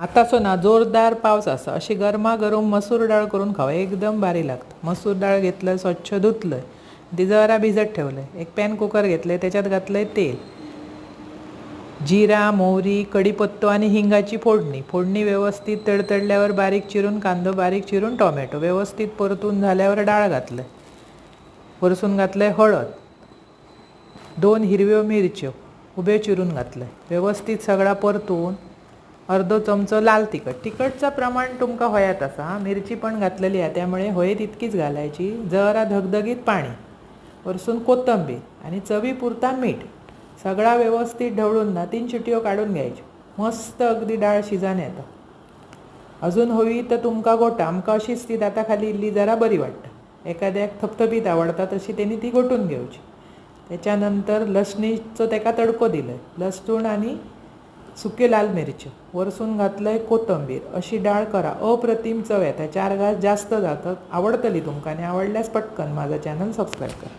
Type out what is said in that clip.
आता सो ना जोरदार पावस असा. अशी गरमागरम मसूर डाळ करून खावं. एकदम भारी लागतं. मसूर डाळ घेतलं स्वच्छ धुतलं. ती जरा भिजत ठेवलं एक पॅन कुकर घेतलं त्याच्यात घातलंय तेल. जिरा मोहरी कढीपत्तो आणि हिंगाची फोडणी. फोडणी व्यवस्थित तडतडल्यावर बारीक चिरून कांदो बारीक चिरून टोमॅटो. व्यवस्थित परतून झाल्यावर डाळ घातलं परसून घातलंय हळद. दोन हिरव्यो मिरच्यो. उभे चिरून घातले व्यवस्थित सगळा परतून अर्धो चमचो लाल तिखट. तिखटचं प्रमाण तुमका होयात असा. मिरची पण घातलेली आहे त्यामुळे होय तितकीच घालायची. जरा धगधगीत पाणी वरसून कोथंबीर आणि चवीपुरता मीठ. सगळा व्यवस्थित ढवळून ना तीन चिटयो काढून घ्यायच्यो मस्त अगदी डाळ शिजान येतं अजून हवी तर तुमका गोटा आमकां अशीच ती दाता खाली इल्ली जरा बरी वाटतं. एखाद्याक थपथपीत आवडता तशी त्यांनी ती घोटून घेवची त्याच्यानंतर लसणीचो तेका तडको दिलं लसूण आणि सुके लाल मिरच्यो वरसून घातलंय कोथंबीर अशी डाळ करा. अप्रतिम चव येता चार घास जास्त जातात आवडतली तुमकां आणि आवडल्यास पटकन माझा चॅनल सबस्क्राईब करा.